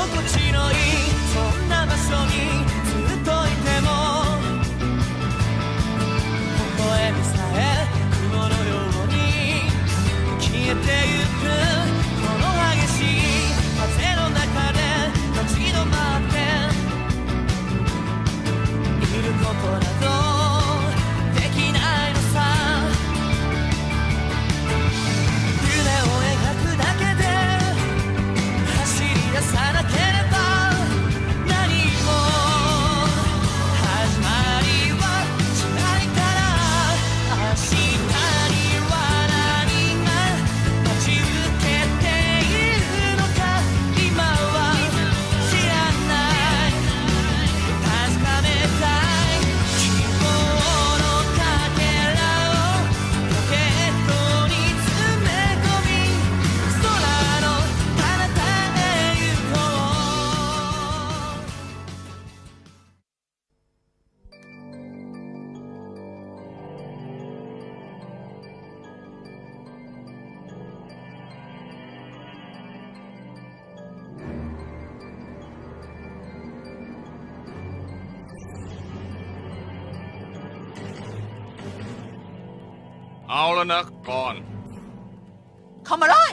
心地のいいそんな場所に ณะก่อนเข้ามาเลย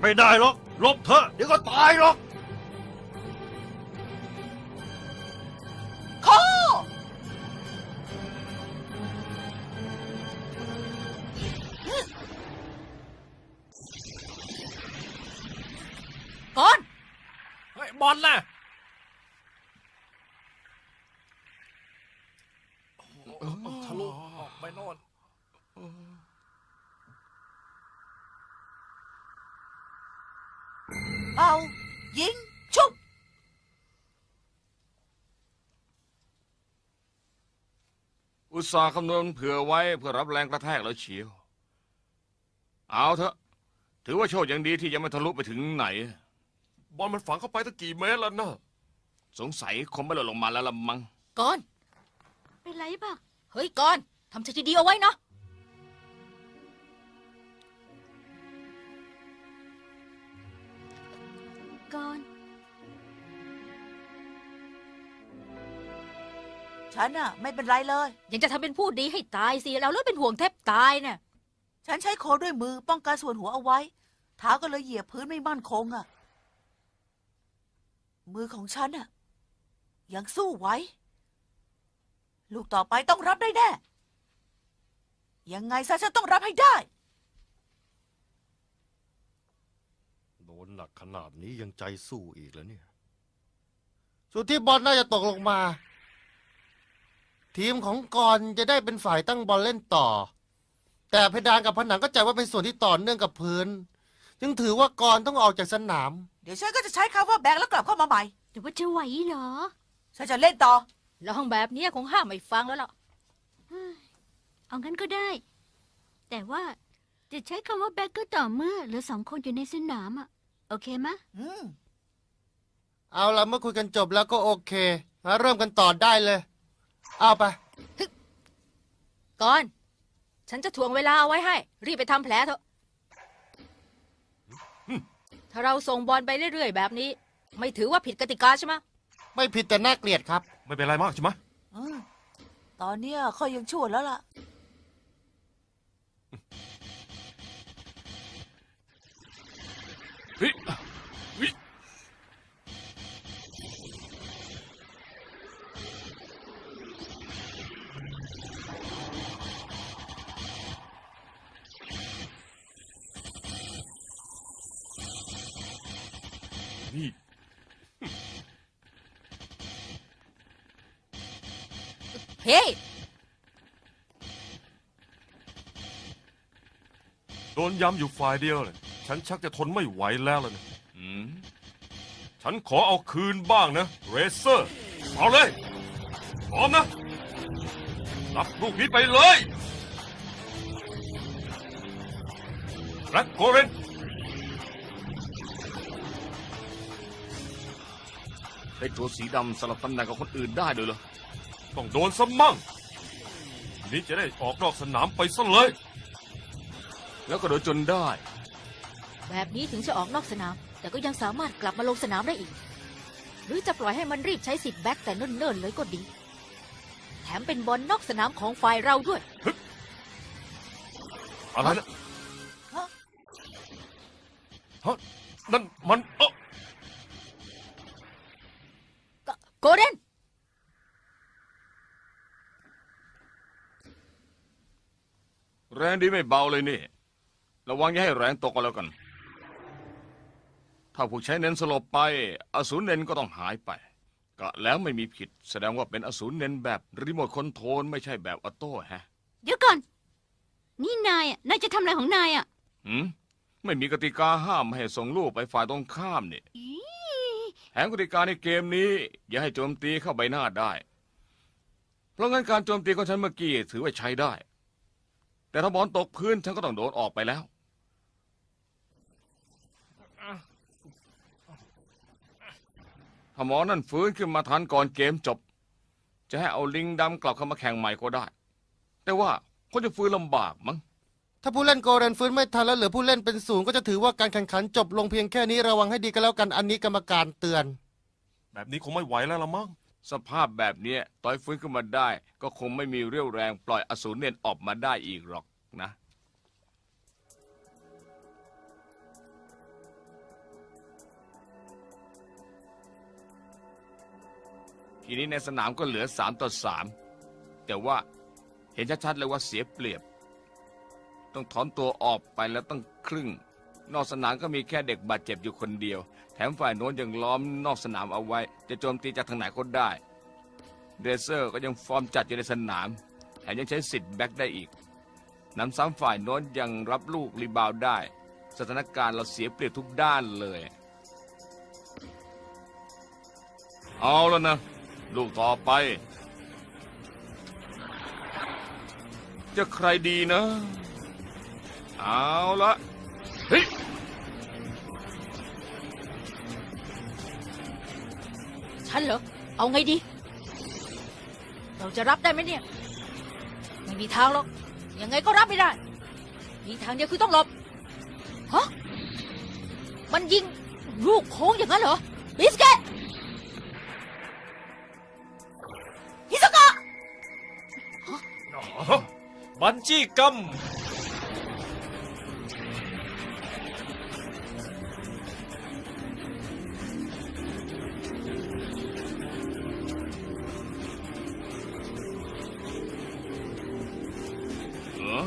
ไม่ได้หรอกหลบเถอะเดี๋ยวก็ตายหรอก อุตส่าห์คำนวณเผื่อไว้เพื่อรับแรงกระแทกแล้วเชียว เอาเถอะ ถือว่าโชคยังดีที่ยังไม่ทะลุไปถึงไหน บอลมันฝังเข้าไปตั้งกี่เมตรแล้วนะสงสัยคงไม่หล่นลงมาแล้วละมัง้งก่อน เป็นไรบ้างเฮ้ยก่อนทำใจดีๆเอาไว้เนาะก่อน ฉันน่ะ ไม่เป็นไรเลย ยังจะทำเป็นพูดดีให้ตายสิเราเลือเป็นห่วงแทบตายน่ะ ฉันใช้โคด้วยมือป้องกันส่วนหัวเอาไว้ เท้าก็เลยเหยียบพื้นไม่มั่นคงอะ มือของฉันน่ะ ยังสู้ไว้ลูกต่อไปต้องรับได้แน่ ยังไงซะฉันต้องรับให้ได้ โดนหนักขนาดนี้ยังใจสู้อีกแล้วเนี่ย สุดที่บอลน่าจะตกลงมา ทีมของกรจะได้เป็นฝ่ายตั้งบอลเล่นต่อ แต่เพดานกับผนังก็จัดว่าเป็นส่วนที่ต่อเนื่องกับพื้น จึงถือว่ากรต้องออกจากสนาม เดี๋ยวฉันก็จะใช้คำว่าแบกแล้วกลับเข้ามาใหม่ แต่ว่าจะไหวเหรอ ฉันจะเล่นต่อลองแบบเนี้ยคงห้ามไม่ฟังแล้วล่ะเอางั้นก็ได้ แต่ว่าจะใช้คำว่าแบ็กก็ต่อเมื่อเหลือสองคนอยู่ในสนามอะโอเคมะ อืม เอาละเมื่อคุยกันจบแล้วก็โอเคมาเริ่มกันต่อได้เลย เอาไป ก่อน ฉันจะถ่วงเวลาเอาไว้ให้ รีบไปทำแผลเถอะ ถ้าเราส่งบอลไปเรื่อยๆ แบบนี้ ไม่ถือว่าผิดกติกาใช่ไหมะไม่ผิดแต่น่าเกลียดครับ ไม่เป็นไรมากใช่ไหมอืมตอนเนี้ยค่อยยังชั่วแล้วล่ะ นย้ำอยู่ฝ่ายเดียวเลยฉันชักจะทนไม่ไหวแล้วล่ะนะอืมฉันขอเอาคืนบ้างนะ เรเซอร์ เอาเลยพร้อมนะ รับลูกนี้ไปเลยแบล็กโกเรนให้ตัวสีดำสลับตำแหน่งกับคนอื่นได้ด้วยเหรอ ต้องโดนซะมั่งทีนี้จะได้ออกนอกสนามไปซะเลย แล้วก็โดนจนได้ แบบนี้ถึงจะออกนอกสนามแต่แต่ก็ยังสามารถกลับมาลงสนามได้อีก หรือจะปล่อยให้มันรีบใช้สิทธิ์แบ็กแต่เนิ่นๆเลยก็ดี แถมเป็นบอลนอกสนามของฝ่ายเราด้วย อะไรนะฮะ ฮะนั่นมันเออโกเด้นแรงดีไม่เบาเลยนี่ ระวังอย่าให้แรงตกก็แล้วกัน ถ้าผู้ใช้เน้นสลบไป อสูรเน้นก็ต้องหายไป ก็แล้วไม่มีผิด แสดงว่าเป็นอสูรเน้นแบบรีโมทคอนโทรลไม่ใช่แบบออโต้ฮะเดี๋ยวก่อน นี่นายอะนายจะทำอะไรของนายอะหืมไม่มีกติกาห้ามไม่ให้ส่งลูกไปฝ่ายตรงข้ามนี่อี๋แผนกติกาในเกมนี้ อย่าให้โจมตีเข้าใบหน้าได้ เพราะงั้นการโจมตีของฉันเมื่อกี้ถือว่าใช้ได้ แต่ถ้าบอลตกพื้นฉันก็ต้องโดนออกไปแล้ว ถ้าหมอนั่นฟื้นขึ้นมาทันก่อนเกมจบ จะให้เอาลิงดำกลับเข้ามาแข่งใหม่ก็ได้ แต่ว่าเขาจะฟื้นลำบากมั้ง ถ้าผู้เล่นโกเรนฟื้นไม่ทันแล้วเหลือผู้เล่นเป็นศูนย์ก็จะถือว่าการแข่งขันจบลงเพียงแค่นี้ระวังให้ดีกันแล้วกันอันนี้กรรมการเตือน แบบนี้คงไม่ไหวแล้วละมั้ง สภาพแบบเนี้ยต่อยฟื้นขึ้นมาได้ ก็คงไม่มีเรี่ยวแรงปล่อยอสูรเนียนออกมาได้อีกหรอกนะ ทีนี้ในสนามก็เหลือสามต่อสามแต่ว่าเห็นชัดๆเลยว่าเสียเปรียบ ต้องถอนตัวออกไปแล้วตั้งครึ่ง นอกสนามก็มีแค่เด็กบาดเจ็บอยู่คนเดียว แถมฝ่ายโน้นยังล้อมนอกสนามเอาไว้ จะโจมตีจากทางไหนก็ได้เดเซอร์ก็ยังฟอร์มจัดอยู่ในสนาม แถมยังใช้สิทธิ์แบ็กได้อีกนำซ้ำฝ่ายโน้นยังรับลูกรีบาวได้ สถานการณ์เราเสียเปรียบทุกด้านเลย เอาแล้วนะ ลูกต่อไป จะใครดีนะ เอาละเฮ้ยฉันเหรอ เอาไงดี เราจะรับได้ไหมเนี่ย ไม่มีทางหรอก ยังไงก็รับไม่ได้ มีทางเดียวคือต้องหลบ ฮะ มันยิงลูกโค้งอย่างนั้นเหรอ บิสเกต บันจี้กัมเหรอ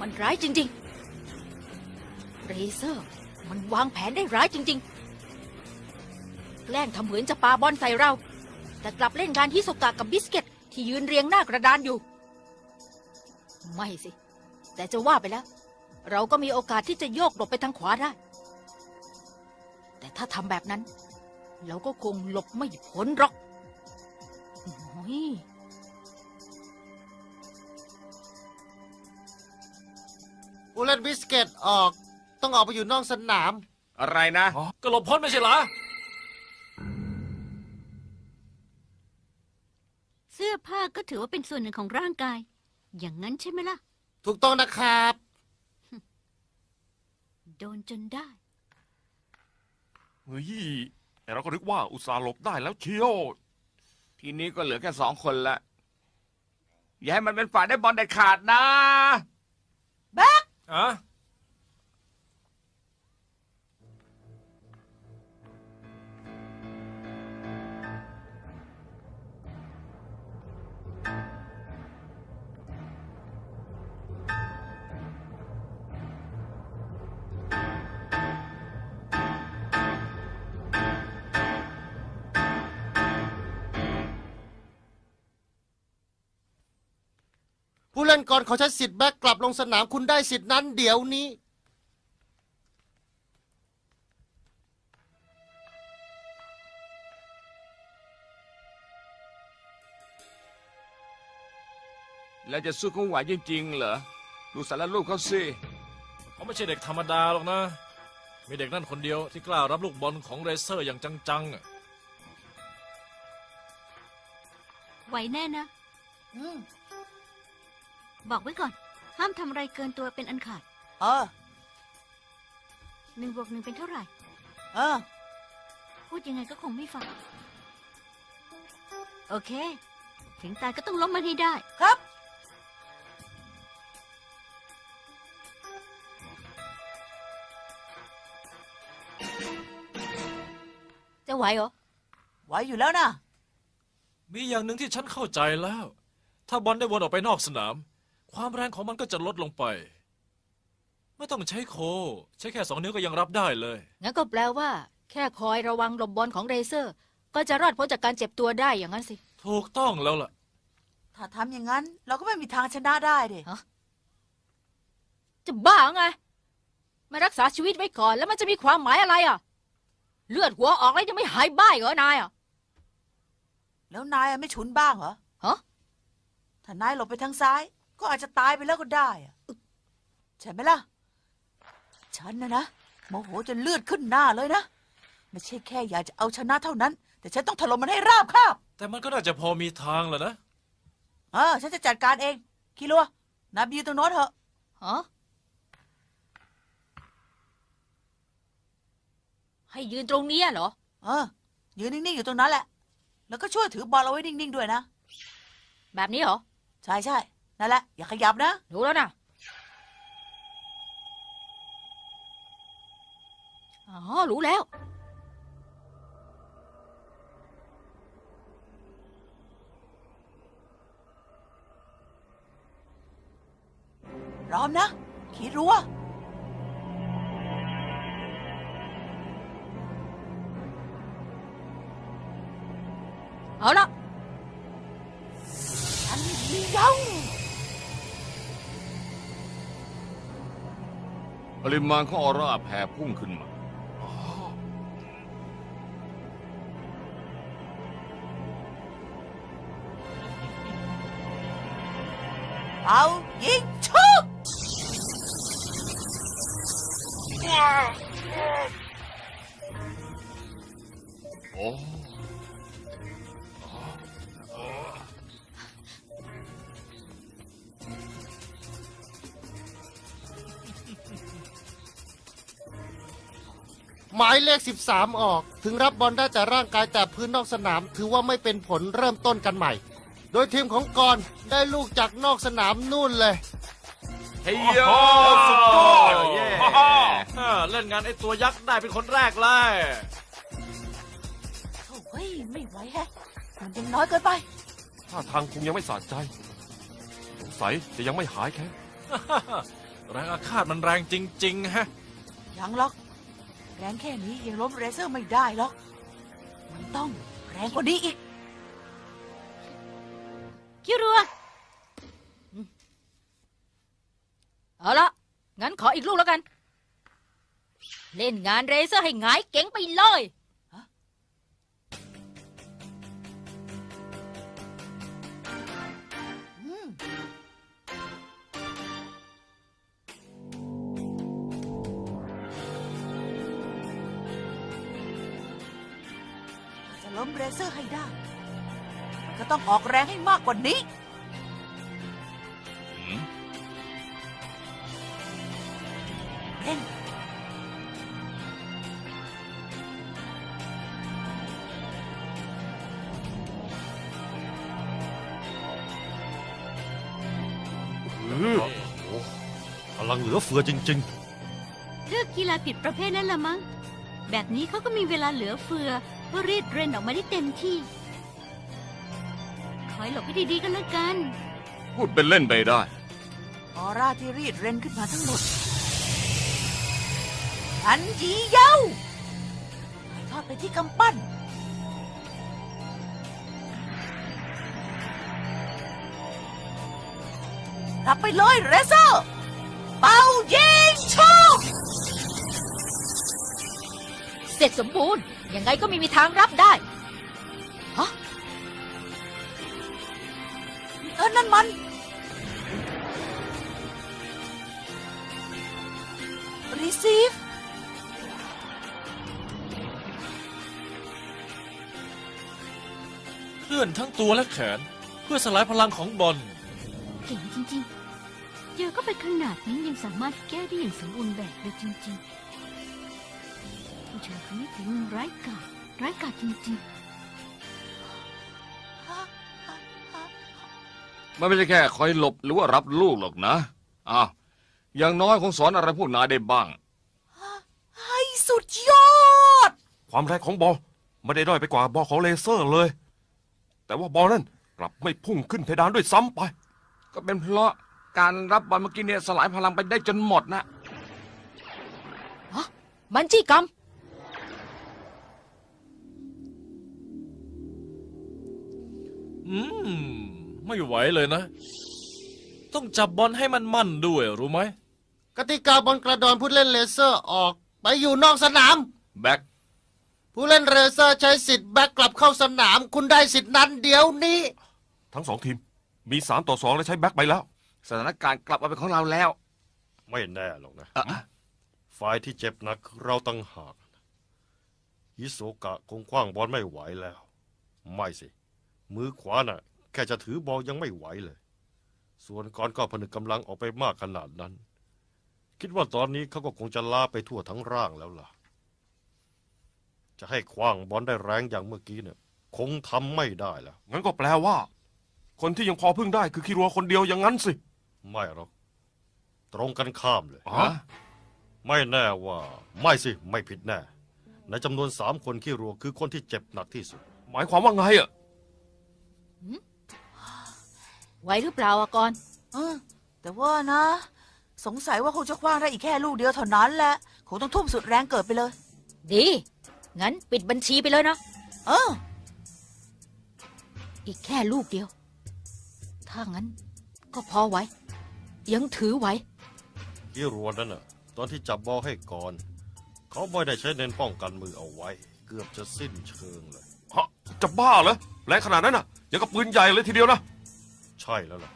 มันร้ายจริงๆเรเซอร์ มันวางแผนได้ร้ายจริง ๆ แกล้งทำเหมือนจะปาบอลใส่เรา แต่กลับเล่นงานฮิโซกะกับบิสเกตที่ยืนเรียงหน้ากระดานอยู่ ไม่สิ แต่จะว่าไปแล้ว เราก็มีโอกาสที่จะโยกหลบไปทางขวาได้ แต่ถ้าทำแบบนั้น เราก็คงหลบไม่พ้นหรอกโอ้ยผู้เล่นบิสเกตออก ต้องออกไปอยู่นอกสนาม อะไรนะอ๋อก็หลบพ้นไม่ใช่เหรอ สื้อผ้าก็ถือว่าเป็นส่วนหนึ่งของร่างกาย อย่างนั้นใช่ไหมล่ะ ถูกต้องนะครับ โดนจนได้ เฮ้ยแต่เราก็นึกว่าอุตส่าห์หลบได้แล้วเชียว ทีนี้ก็เหลือแค่สองคนละอย่าให้มันเป็นฝ่ายได้บอลเด็ดขาดนะอะผู้เล่ นก่อนขอใช้สิทธิ์แบ็กกลับลงสนามคุณได้สิทธิ์นั้นเดี๋ยวนี้ แล้วจะสู้เขาไหวจริงๆเหรอ ดูสารรูปเขาสิ เขาไม่ใช่เด็กธรรมดาหรอกนะ มีเด็กนั่นคนเดียวที่กล้ารับลูกบอลของเรเซอร์อย่างจังๆอะไหวแน่นะ อืม บอกไว้ก่อน ห้ามทำอะไรเกินตัวเป็นอันขาดเออหนึ่งบวกหนึ่งเป็นเท่าไหร่ เออ พูดยังไงก็คงไม่ฟัง โอเค ถึงตายก็ต้องล้มมันให้ได้ ครับ จะไหวเหรอ ไหวอยู่แล้วนะ มีอย่างหนึ่งที่ฉันเข้าใจแล้ว ถ้าบอลได้วนออกไปนอกสนาม ความแรงของมันก็จะลดลงไป ไม่ต้องใช้โค ใช้แค่สองนิ้วก็ยังรับได้เลย งั้นก็แปลว่า แค่คอยระวังหลบบอลของเรเซอร์ ก็จะรอดพ้นจากการเจ็บตัวได้อย่างนั้นสิ ถูกต้องแล้วล่ะ ถ้าทำอย่างนั้น เราก็ไม่มีทางชนะได้ดิจะบ้าไง มารักษาชีวิตไว้ก่อนแล้วมันจะมีความหมายอะไรอะ เลือดหัวออกแล้วยังไม่หายบ้าอีกเหรอนายอะ แล้วนายอะไม่ฉุนบ้างเหรอฮะ ถ้านายหลบไปทางซ้าย ก็อาจจะตายไปแล้วก็ได้อะใช่ไหมล่ะ ฉันนะนะโมโหจนเลือดขึ้นหน้าเลยนะ ไม่ใช่แค่อยากจะเอาชนะเท่านั้น แต่ฉันต้องถล่มมันให้ราบคาบแต่มันก็น่าจะพอมีทางแหละนะ เออฉันจะจัดการเอง คิรัวนายไปยืนตรงโน้นเถอะ ฮะให้ยืนตรงเนี้ยเหรอ เออ ยืนนิ่ง ๆ อยู่ตรงนั้นแหละ แล้วก็ช่วยถือบอลเอาไว้นิ่ง ๆ ด้วยนะ แบบนี้เหรอ ใช่ใช่ นั่นแหละ อย่าขยับนะ รู้แล้วนะอ๋อ รู้แล้ว พร้อมนะคิรัวเอาละ ริมาณของออร่าแผ่พุ่งขึ้นมา เอายิงชุบโอ้ หมายเลข 13 ออก ถึงรับบอลได้แต่ร่างกายแต่พื้นนอกสนาม ถือว่าไม่เป็นผลเริ่มต้นกันใหม่ โดยทีมของกรได้ลูกจากนอกสนามนู่นเลย เฮ้ยโยโอ้โหสุดยอดเย้อ่าเล่นงานไอ้ตัวยักษ์ได้เป็นคนแรกเลยโถ่เฮ้ยไม่ไหวแฮะ มันยังน้อยเกินไปถ้าทางคงยังไม่สะใจสงสัยจะยังไม่หายแค่ แรงอาฆาตมันแรงจริง ๆ ฮะ ยังหรอก แรงแค่นี้ยังล้มเรเซอร์ไม่ได้หรอก มันต้องแรงกว่านี้อีก คิรัวเอาละงั้นขออีกลูกแล้วกัน เล่นงานเรเซอร์ให้หงายเก๋งไปเลย ล้มเรเซอร์ให้ได้ ก็ต้องออกแรงให้มากกว่านี้ หืมเร่งพลังเหลือเฟือจริง เลือกกีฬาผิดประเภทนั่นละมั้ง แบบนี้เขาก็มีเวลาเหลือเฟือ เพื่อรีดเรนออกมาได้เต็มที่ คอยหลบให้ดีๆกันแล้วกัน พูดเป็นเล่นไปได้ ออร่าที่รีดเรนขึ้นมาทั้งหมดอันยีเย้าถ่ายทอดไปที่กำปั้น รับไปเลยเรเซอร์ เป่ายิงชุบ เสร็จสมบูรณ์ ยังไงก็ไม่มีทางรับได้ฮะเออนั่นมันรีซีฟเคลื่อนทั้งตัวและแขน เพื่อสลายพลังของบอล เก่งจริงเจอก็ไปขนาดนี้ยังสามารถแก้ได้อย่างสมบูรณ์แบบเลยจริง ๆ ผู้ชายคนนี้ถึงร้ายกาจร้ายกาจจริงมันไม่ใช่แค่คอยหลบหรือว่ารับลูกหรอกนะอ้าวอย่างน้อยคงสอนอะไรพวกนายได้บ้าง ให้สุดยอด ความแรงของบอลไม่ได้ด้อยไปกว่าบอลของเลเซอร์เลย แต่ว่าบอลนั่นกลับไม่พุ่งขึ้นเพดานด้วยซ้ำไป ก็เป็นเพราะการรับบอลเมื่อกี้เนี่ยสลายพลังไปได้จนหมดนะมันจี้กรรม อืม ไม่ไหวเลยนะ ต้องจับบอลให้มันมั่นด้วยรู้ไหม กติกาบอลกระดอนผู้เล่นเลเซอร์ออก ไปอยู่นอกสนาม แบ็คผู้เล่นเลเซอร์ใช้สิทธิ์แบ็กกลับเข้าสนาม คุณได้สิทธิ์นั้นเดี๋ยวนี้ ทั้งสองทีม มีสามต่อสองและใช้แบ็คไปแล้ว สถานการณ์กลับมาเป็นของเราแล้ว ไม่แน่หรอกนะอะฝ่ายที่เจ็บหนักคือเราตั้งหากฮิโซกะคงคว้างบอลไม่ไหวแล้ว ไม่สิ มือขวาน่ะ แค่จะถือบอลยังไม่ไหวเลย ส่วนก่อนก็ผนึกกำลังออกไปมากขนาดนั้น คิดว่าตอนนี้เขาก็คงจะล้าไปทั่วทั้งร่างแล้วล่ะ จะให้คว้างบอลได้แรงอย่างเมื่อกี้เนี่ย คงทำไม่ได้แล้ว งั้นก็แปลว่า คนที่ยังพอพึ่งได้คือคิรัวคนเดียวอย่างนั้นสิ ไม่หรอก ตรงกันข้ามเลยอ๋อไม่แน่ว่า ไม่สิ ไม่ผิดแน่ ในจำนวนสามคนขี้รัวคือคนที่เจ็บหนักที่สุด หมายความว่าไงอะ ไหวหรือเปล่าอะก่อนเออแต่ว่านะ สงสัยว่าคงจะคว้างได้อีกแค่ลูกเดียวเท่านั้นแหละคงต้องทุ่มสุดแรงเกิดไปเลย ดี งั้นปิดบัญชีไปเลยนะ เออ อีกแค่ลูกเดียว ถ้างั้น ก็พอไหว ยังถือไหวขี้รัวนั้นน่ะ ตอนที่จับบอลให้ก่อน เขาไม่ได้ใช้เน้นป้องกันมือเอาไว้ เกือบจะสิ้นเชิงเลย ฮะจะบ้าเหรอแรงขนาดนั้นน่ะยังกับปืนใหญ่เลยทีเดียวนะ ใช่แล้วล่ะ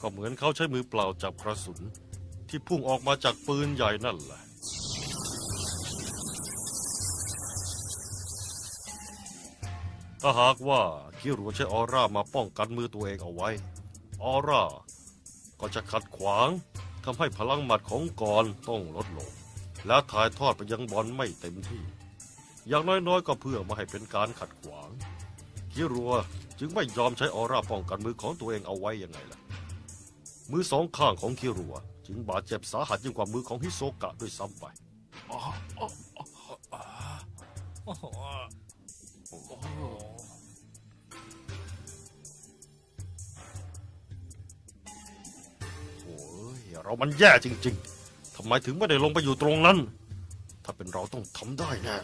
ก็เหมือนเขาใช้มือเปล่าจับกระสุน ที่พุ่งออกมาจากปืนใหญ่นั่นแหละ ถ้าหากว่าคิรัวใช้ออร่ามาป้องกันมือตัวเองเอาไว้ ออร่า ก็จะขัดขวางทำให้พลังหมัดของกรต้องลดลง และถ่ายทอดไปยังบอลไม่เต็มที่ อย่างน้อยๆ ก็เพื่อไมาให้เป็นการขัดขวางคิรัว จึงไม่ยอมใช้ออร่าป้องกันมือของตัวเองเอาไว้ยังไงล่ะ มือสองข้างของคิรัว จึงบาดเจ็บสาหัสยิ่งกว่ามือของฮิโซกะด้วยซ้ำไปโอ้ยเรามันแย่จริง ๆ ทำไมถึงไม่ได้ลงไปอยู่ตรงนั้น ถ้าเป็นเราต้องทำได้แน่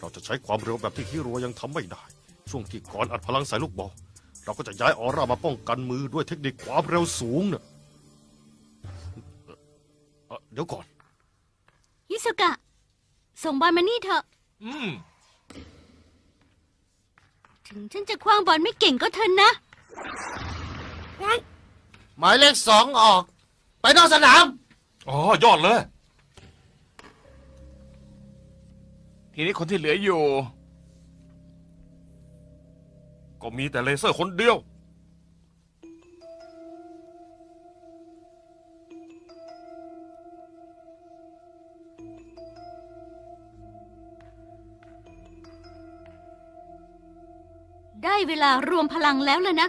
เราจะใช้ความเร็วแบบที่ฮิรัวยังทำไม่ได้ ช่วงที่ก่อนอัดพลังใส่ลูกบอลเราก็จะย้ายออร่ามาป้องกันมือด้วยเทคนิคความเร็วสูงน่ะเอ่อเดี๋ยวก่อนๆฮิสกะ ส่งบอลมานี่เถอะ อืม ถึงฉันจะคว้างบอลไม่เก่งก็เถอะนะ หมายเลขสองออก ไปนอกสนาม อ๋อ ยอดเลย ทีนี้คนที่เหลืออยู่ ก็มีแต่เลเซอร์คนเดียว ได้เวลารวมพลังแล้วเลยนะ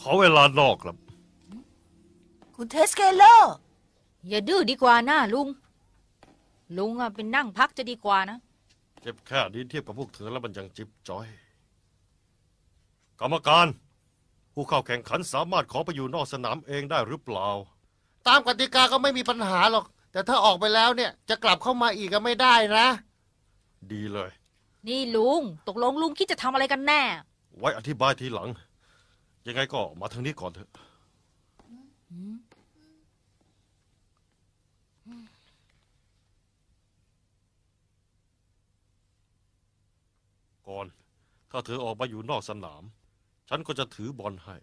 ขอเวลานอกครับ คุณเทสเคเลอร์ อย่าดื้อดีกว่านะลุง ลุงอะเป็นนั่งพักจะดีกว่านะ เจ็บแค่นี้เทียบกับพวกเธอแล้วมันยังจิบจอย กรรมการ ผู้เข้าแข่งขันสามารถขอไปอยู่นอกสนามเองได้หรือเปล่า ตามกติกาก็ไม่มีปัญหาหรอก แต่ถ้าออกไปแล้วเนี่ยจะกลับเข้ามาอีกก็ไม่ได้นะ ดีเลย นี่ลุง ตกลงลุงคิดจะทำอะไรกันแน่ ไว้อธิบายทีหลัง ยังไงก็มาทางนี้ก่อนเถอะก่อน ถ้าเธอออกมาอยู่นอกสนาม ฉันก็จะถือบอลให้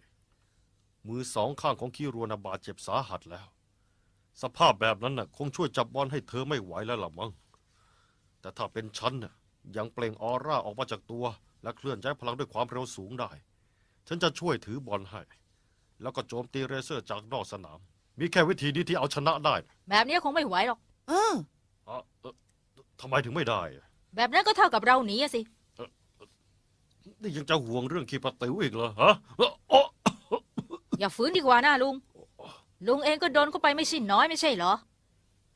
มือสองข้างของคีรัวนาบาดเจ็บสาหัสแล้ว สภาพแบบนั้นน่ะ คงช่วยจับบอลให้เธอไม่ไหวแล้วล่ะมั้ง แต่ถ้าเป็นฉันน่ะยังเปล่งออร่าออกมาจากตัว และเคลื่อนย้ายพลังด้วยความเร็วสูงได้ ฉันจะช่วยถือบอลให้ แล้วก็โจมตีเรเซอร์จากนอกสนาม มีแค่วิธีนี้ที่เอาชนะได้นะแบบนี้คงไม่ไหวหรอก เออ อะเอ่อทำไมถึงไม่ได้อะแบบนั้นก็เท่ากับเราหนีอะสิ นี่ยังจะห่วงเรื่องคีปาติวอีกเหรอฮะเอ่อโอ๊ะอย่าฝืนดีกว่านะลุง ลุงเองก็โดนเข้าไปไม่ใช่น้อยไม่ใช่เหรอ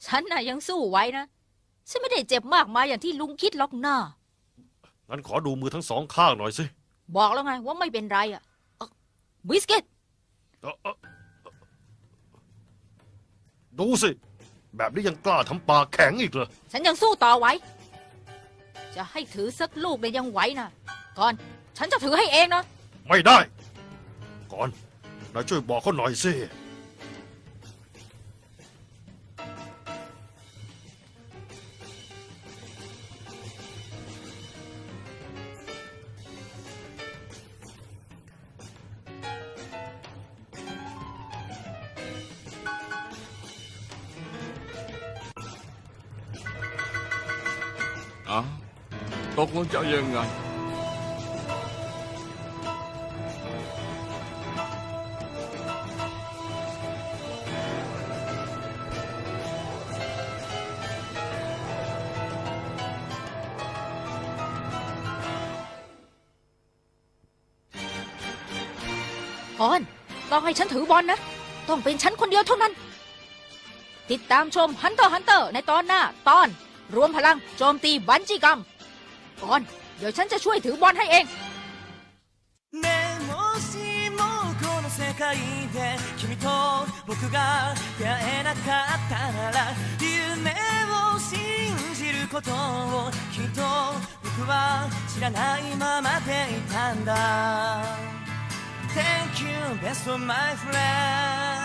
ฉันน่ะยังสู้ไหวนะ ฉันไม่ได้เจ็บมากมายอย่างที่ลุงคิดหรอกนะงั้นขอดูมือทั้งสองข้างหน่อยสิ บอกแล้วไงว่าไม่เป็นไรอะเอ้อบิสกิตเอ่อเอ่อดูสิ แบบนี้ยังกล้าทำปากแข็งอีกเหรอ ฉันยังสู้ต่อไหวจะให้ถือสักลูกเนี่ยยังไหวนะก่อน ฉันจะถือให้เองนะ ไม่ได้ ก่อนนายช่วยบอกเขาหน่อยสิอ๋อตกลงจะเอายังไง ต้องให้ฉันถือบอลนะ ต้องเป็นฉันคนเดียวเท่านั้น ติดตามชมฮันเตอร์ฮันเตอร์ในตอนหน้า ตอน รวมพลังโจมตีบันจีกรรม ก่อน เดี๋ยวฉันจะช่วยถือบอลให้เอง ねえもしもこの世界で君と僕が出会えなかったなら夢を信じることをきっと僕は知らないままでいたんだ Thank you best of my friend「